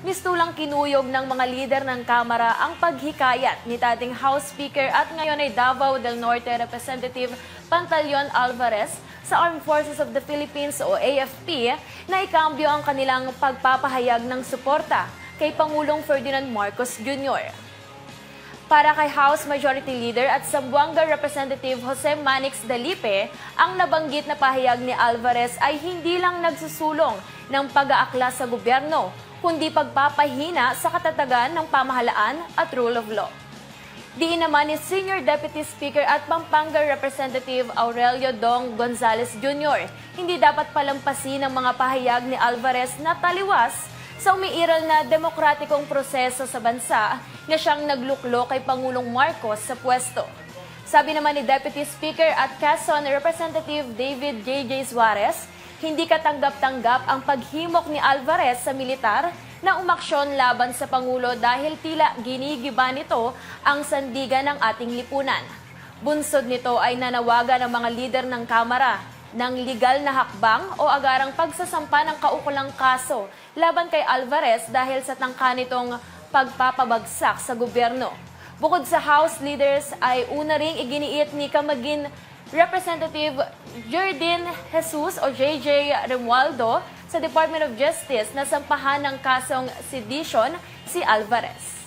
mistulang kinuyog ng mga lider ng Kamara ang paghikayat ni dating House Speaker at ngayon ay Davao del Norte Representative Pantaleon Alvarez sa Armed Forces of the Philippines o AFP na ikambyo ang kanilang pagpapahayag ng suporta kay Pangulong Ferdinand Marcos Jr. Para kay House Majority Leader at Zamboanga Representative Jose Manix Dalipe, ang nabanggit na pahayag ni Alvarez ay hindi lang nagsusulong ng pag-aakla sa gobyerno, kundi pagpapahina sa katatagan ng pamahalaan at rule of law. Diin naman ni Senior Deputy Speaker at Pampanga Representative Aurelio Dong Gonzales Jr. Hindi dapat palampasin ang mga pahayag ni Alvarez na taliwas sa umiiral na demokratikong proseso sa bansa na siyang nagluklo kay Pangulong Marcos sa pwesto. Sabi naman ni Deputy Speaker at Quezon Representative David J.J. Suarez, hindi katanggap-tanggap ang paghimok ni Alvarez sa militar na umaksyon laban sa Pangulo dahil tila ginigiba nito ang sandigan ng ating lipunan. Bunsod nito ay nanawagan ng mga lider ng Kamara ng legal na hakbang o agarang pagsasampa ng kaukulang kaso laban kay Alvarez dahil sa tangka nitong pagpapabagsak sa gobyerno. Bukod sa House leaders ay una ring iginiit ni Kamagin Representative Jerdin Jesus o JJ Remualdo sa Department of Justice na sampahan ng kasong sedition si Alvarez.